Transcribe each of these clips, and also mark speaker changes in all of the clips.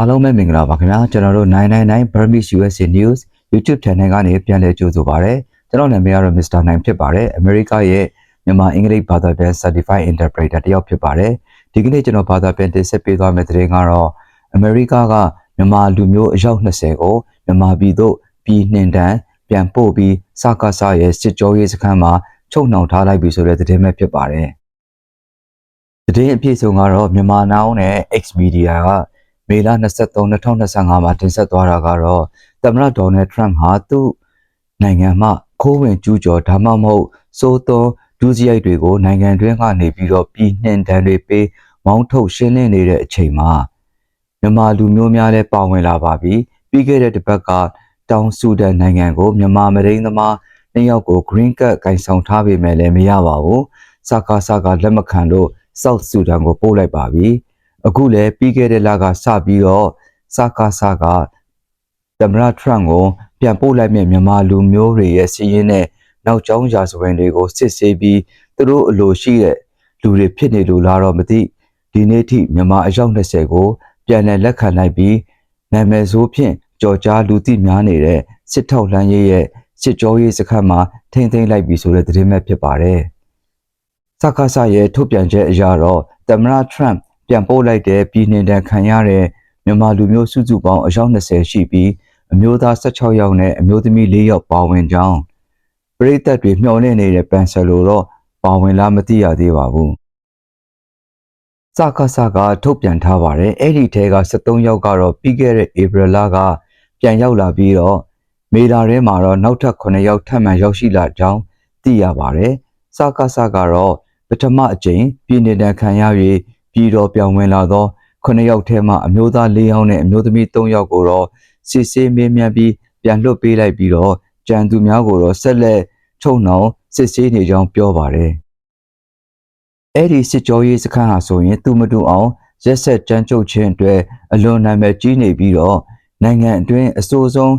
Speaker 1: အားလုံးပဲမင်္ဂလာပါခင်ဗျာကျွန်တော်တို့999 Burmese USA News YouTube Channel ကနေပြန်လည်ကြိုဆိုပါရစေကျွန်တော်နာမည်ကတော့ Mr. 9ဖြစ်ပါတယ်အမေရိကရဲ့မြန်မာအင်္ဂလိပ်ဘာသာပြန် Certified Interpreter တယောက်ဖြစ်ပါတယ်ဒီကနေ့ကျွန်တော်ဘာသာပြန်တင်ဆက်ပေးသွားမယ့်သတင်းကတော့အမေရိကကမြန်မာလူမျိုးအယောက်20ကိုမြန်မာပြည်သို့ပြည်နှင်တန်းပြန်ပို့ပြီးစကားဆရဲ့စစ်ကြောရေးစခန်းမှာချုပ်နှောင်ထားလိုက်ပြီဆိုတဲ့သတင်းပဲဖြစ်ပါတယ်သတင်းအပြည့်စုံကတော့မြန်မာ Now နဲ့ X Media က မေလ23 2025မှာတင်ဆက်သွားတာကတော့သမ္မတဒေါ်နယ်ထရမ့်ဟာသူ့နိုင်ငံမှာခိုးဝင်ကျူးကျော်ဒါမှမဟုတ်စိုးသွန်းဒုစရိုက်တွေကိုနိုင်ငံတွင်းကနေပြီးတော့ပြည်နှင်တန်းတွေပေးမောင်းထုတ်ရှင်းလင်းနေတဲ့အချိန်မှာမြန်မာလူမျိုးများလည်းပါဝင်လာပါပြီပြီးခဲ့တဲ့တစ်ပတ်ကတောင်ဆူဒန်နိုင်ငံကိုမြန်မာမရင်းသမားနှစ်ယောက်ကို green card ကင်ဆောင်ထားပေမဲ့လည်းမရပါဘူးစကားစကားလက်မခံလို့ South Sudan ကိုပို့လိုက်ပါပြီ အခုလည်းပြီးခဲ့တဲ့လကစပြီးတော့စကားစကားသမ္မတထရန့်ကိုပြန်ပို့လိုက်မြမြန်မာလူမျိုးတွေရဲ့စီးရင်နဲ့နောက်ကျောင်းရာဇဝင်တွေကိုစစ်ဆေးပြီးသူတို့အလိုရှိတဲ့လူတွေဖြစ်နေလို့လားတော့မသိဒီနေ့ထိမြန်မာအယောက်20ကို ပြန်လည်လက်ခံလိုက်ပြီးနာမည်ဆိုးဖြင့်ကြော်ကြားလူသိများနေတဲ့စစ်ထောက်လမ်းရေးရဲ့စစ်ကြောရေးစခန်းမှာထိမ့်သိမ်းလိုက်ပြီဆိုတဲ့သတင်းပဲဖြစ်ပါတယ်။စကားဆရဲ့ထုတ်ပြန်ချက်အရတော့သမ္မတထရန့် ပြန်ပို့လိုက်တဲ့ပြည်နှင်တန်ခံရတဲ့မြန်မာလူမျိုးစုစုပေါင်းအယောက်20ရှိပြီးအမျိုးသား16ယောက်နဲ့အမျိုးသမီး4ယောက်ပါဝင်ကြောင်းပရိသတ်တွေမျှော်လင့်နေတဲ့ပန်ဆယ်လိုတော့ပါဝင်လားမသိရသေးပါဘူး။စကားစကားထုတ်ပြန်ထားပါတယ်။အဲ့ဒီထဲက73ယောက်ကတော့ပြီးခဲ့တဲ့ဧပြီလကပြန်ရောက်လာပြီးတော့မေလာထဲမှာတော့နောက်ထပ်9ယောက်ထပ်မံရောက်ရှိလာကြောင်းသိရပါတယ်။စကားစကတော့ပထမအကြိမ်ပြည်နေတန်ခံရ၍ ပြည်တော်ပြောင်းဝင်လာသော9ယောက်ထဲမှအမျိုးသား4ယောက်နဲ့အမျိုးသမီး3ယောက်ကိုတော့စစ်ဆေးမေးမြန်းပြီးပြန်လွှတ်ပေးလိုက်ပြီးတော့ကြံသူများကိုတော့ဆက်လက်ချုံနှောင်စစ်ဆေးနေကြောင်းပြောပါတယ်။အဲ့ဒီစစ်ကြောရေးစခန်းဟာဆိုရင်သူမတူအောင်ရက်ဆက်ကြမ်းကြုတ်ခြင်းအတွက်အလွန်နာမည်ကြီးနေပြီးတော့နိုင်ငံအတွင်းအဆိုးဆုံး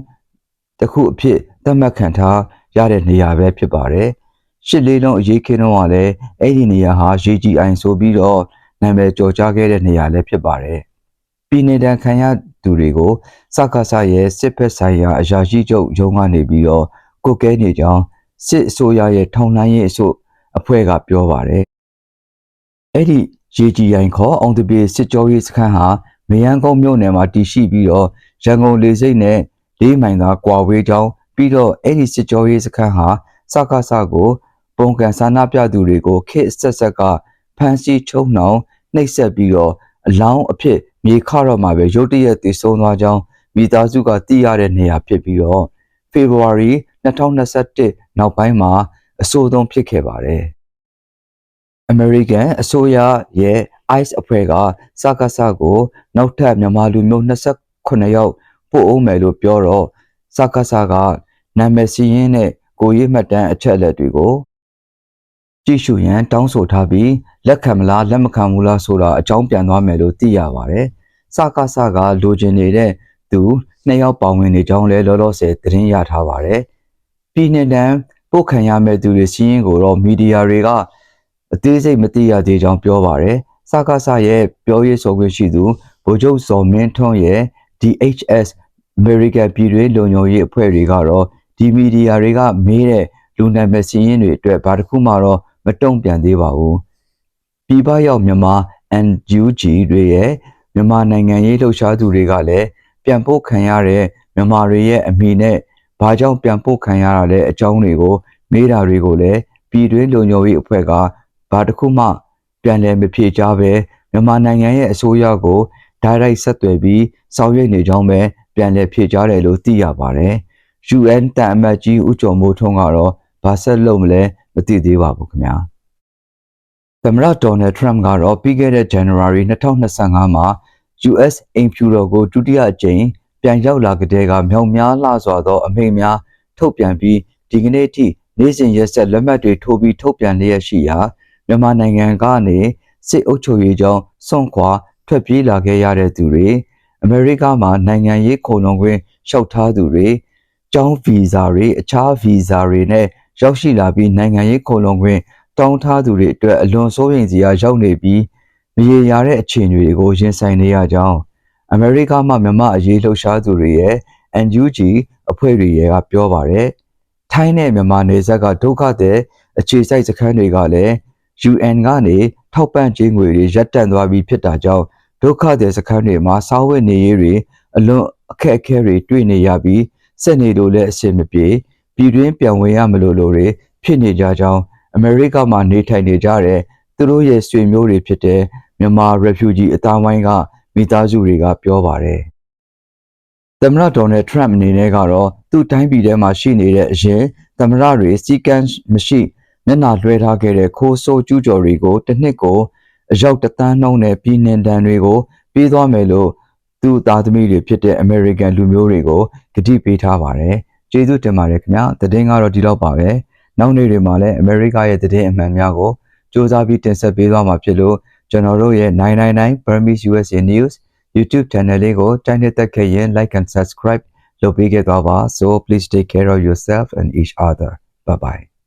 Speaker 1: တစ်ခုအဖြစ်သတ်မှတ်ခံထားရတဲ့နေရာပဲဖြစ်ပါတယ်။ရှစ်လေးလုံးအရေးခင်းတော့ကလည်းအဲ့ဒီနေရာဟာ UGI ဆိုပြီးတော့ နာမည်ကျော်ကြားခဲ့တဲ့နေရာလည်းဖြစ်ပါတယ်။ပြည်내တန်ခံရသူတွေကိုစကားဆရဲ့စစ်ဖက်ဆိုင်ရာအရာရှိချုပ်ရုံးကနေပြီးတော့ကုတ်ကဲနေကြောင်းစစ်အစိုးရရဲ့ထောင်လှမ်းရေးအစိုးအဖွဲ့ကပြောပါတယ်။အဲ့ဒီ UGI ခေါ်အောင်တပြေစစ်ကြောရေးစခန်းဟာမယန်းကုန်းမြို့နယ်မှာတည်ရှိပြီးတော့ရန်ကုန်လေဆိပ်နဲ့လေးမိုင်သာကွာဝေးကြောင်းပြီးတော့အဲ့ဒီစစ်ကြောရေးစခန်းဟာစကားဆကိုပုံကန်ဆန္ဒပြသူတွေကိုခေတ်ဆက်ဆက်က ဖမ်းဆီးချုံနှောင်နှိပ်စက်ပြီးတော့အလောင်းအဖြစ်မြေခတော့မှာပဲရုတ်တရက်တည်ဆုံးသွားကြောင်းမိသားစုကသိရတဲ့နေရာဖြစ်ပြီးတော့ဖေဖော်ဝါရီ2021နောက်ပိုင်းမှာအဆိုးဆုံးဖြစ်ခဲ့ပါတယ်။ American အစိုးရရဲ့ ICE အဖွဲ့ကစကားစကို နောက်ထပ်မြန်မာလူမျိုး28ယောက်ပို့အောင်မယ်လို့ပြောတော့စကားစကနာမည်စီးရင်နဲ့ကိုရေးမှတ်တမ်းအချက်အလက်တွေကိုကြည့်ရှုရန်တောင်းဆိုထားပြီး လက်ခံမလားလက်မခံဘူးလားဆိုတာအကြောင်းပြန်သွားမယ်လို့သိရပါတယ်။စကားစကလိုချင်နေတဲ့သူနှစ်ယောက်ပါဝင်နေကြောင်းလည်းလောလောဆယ်သတင်းရထားပါတယ်။ပြည်နယ်တန်းပို့ခံရမဲ့သူတွေစီးရင်ကိုတော့မီဒီယာတွေကအသေးစိတ်မသိရသေးကြောင်းပြောပါတယ်။စကားစရဲ့ပြောရေးဆိုခွင့်ရှိသူဗိုလ်ချုပ်စော်မင်းထွန်းရဲ့ DHS American ပြည်တွင်းလုံခြုံရေးအဖွဲ့တွေကတော့ဒီမီဒီယာတွေကမေးတဲ့လူနာမည်စီးရင်တွေအတွက်ဘာတစ်ခုမှတော့မတုံ့ပြန်သေးပါဘူး ပြည်ပရောက်မြန်မာ NUG တွေရဲ့မြန်မာနိုင်ငံရေးလှုပ်ရှားသူတွေကလည်းပြန်ပို့ခံရတဲ့မြန်မာတွေရဲ့အမိနဲ့ဘာကြောင့်ပြန်ပို့ခံရတာလဲအကြောင်းတွေကိုမေးတာတွေကိုလည်းပြည်တွင်းလုံခြုံရေးအဖွဲ့ကဘာတစ်ခုမှ ပြန်လည်မဖြေချပဲမြန်မာနိုင်ငံရဲ့အစိုးရကိုဓာတ်ရိုက်ဆက်သွယ်ပြီးဆောင်ရွက်နေကြောင်းပဲပြန်လည်ဖြေချတယ်လို့သိရပါတယ်။ UN တန်အမတ်ကြီးဦးကျော်မိုးထွန်းကတော့ဘာဆက်လုပ်မလဲမသိသေးပါဘူးခင်ဗျာ။ သမ္မတဒေါ်နယ်ထရမ့်ကတော့ပြီးခဲ့တဲ့ January 2025မှာ US အိမ်ဖြူတော်ကိုဒုတိယအကြိမ်ပြန်ရောက်လာကြတဲ့ကမြောက်များလှစွာသောအမိန့်များထုတ်ပြန်ပြီးဒီကနေ့ထိနေ့စဉ်ရက်ဆက်လက်မှတ်တွေထိုးပြီးထုတ်ပြန်လျက်ရှိရာမြန်မာနိုင်ငံကနေစစ်အုပ်ချုပ်ရေးကြောင်းစွန့်ခွာထွက်ပြေးလာခဲ့ရတဲ့သူတွေအမေရိကမှာနိုင်ငံရေးခုံလုံခွင့်လျှောက်ထားသူတွေကျောင်းဗီဇာတွေအခြားဗီဇာတွေနဲ့ရောက်ရှိလာပြီးနိုင်ငံရေးခုံလုံခွင့် တောင်းထားသူတွေအတွက်အလွန်စိုးရိမ်စရာရောက်နေပြီးမရေရာတဲ့အခြေအနေတွေကိုရင်ဆိုင်နေရကြောင်းအမေရိကမှမြန်မာအရေးလှုပ်ရှားသူတွေရဲ့ NUG အဖွဲ့တွေရဲ့ကပြောပါတယ်ထိုင်းနဲ့မြန်မာနယ်စပ်ကဒုက္ခသည်အခြေစိုက်စခန်းတွေကလည်း UN ကနေထောက်ပံ့ကြေးငွေတွေရပ်တန့်သွားပြီးဖြစ်တာကြောင့်ဒုက္ခသည်စခန်းတွေမှာစားဝတ်နေရေးတွေအလွန်အခက်အခဲတွေတွေ့နေရပြီးစက်နေလို့လည်းအဆင်မပြေပြည်တွင်းပြန်ဝင်ရမလို့လို့တွေဖြစ်နေကြကြောင်း အမေရိကမှာနေထိုင်နေကြတဲ့သူတို့ရဲ့ဆွေမျိုးတွေဖြစ်တဲ့မြန်မာ refugee အသားဝိုင်းကမိသားစုတွေကပြောပါတယ်သမ္မတဒေါ်နယ်ထရမ့်အနေနဲ့ကတော့သူ့တိုင်းပြည်ထဲမှာရှိနေတဲ့အရင်သမ္မတတွေစီကန်းမရှိမျက်နှာလွှဲထားခဲ့တဲ့ခိုးဆိုးကျူးကျော်တွေကိုတစ်နှစ်ကိုအယောက်တစ်သန်းနှုန်းနဲ့ပြည်နှင်တန်းတွေကိုပေးသွားမယ်လို့သူ့သားသမီးတွေဖြစ်တဲ့အမေရိကန်လူမျိုးတွေကိုကတိပေးထားပါတယ်။ကျေးဇူးတင်ပါတယ်ခင်ဗျာ။သတင်းကတော့ဒီလောက်ပါပဲ။ နောက်နေ့တွေမှာလည်းအမေရိကရဲ့သတင်းအမှန်များကိုစူးစမ်းပြီးတင်ဆက်ပေးသွားမှာဖြစ်လို့ကျွန်တော်တို့ရဲ့999 Burmese USA News YouTube channel လေးကိုတိုင်းနဲ့တက်ခဲ့ရင် like and subscribe လုပ်ပေးခဲ့သွားပါ so please take care of yourself and each other bye bye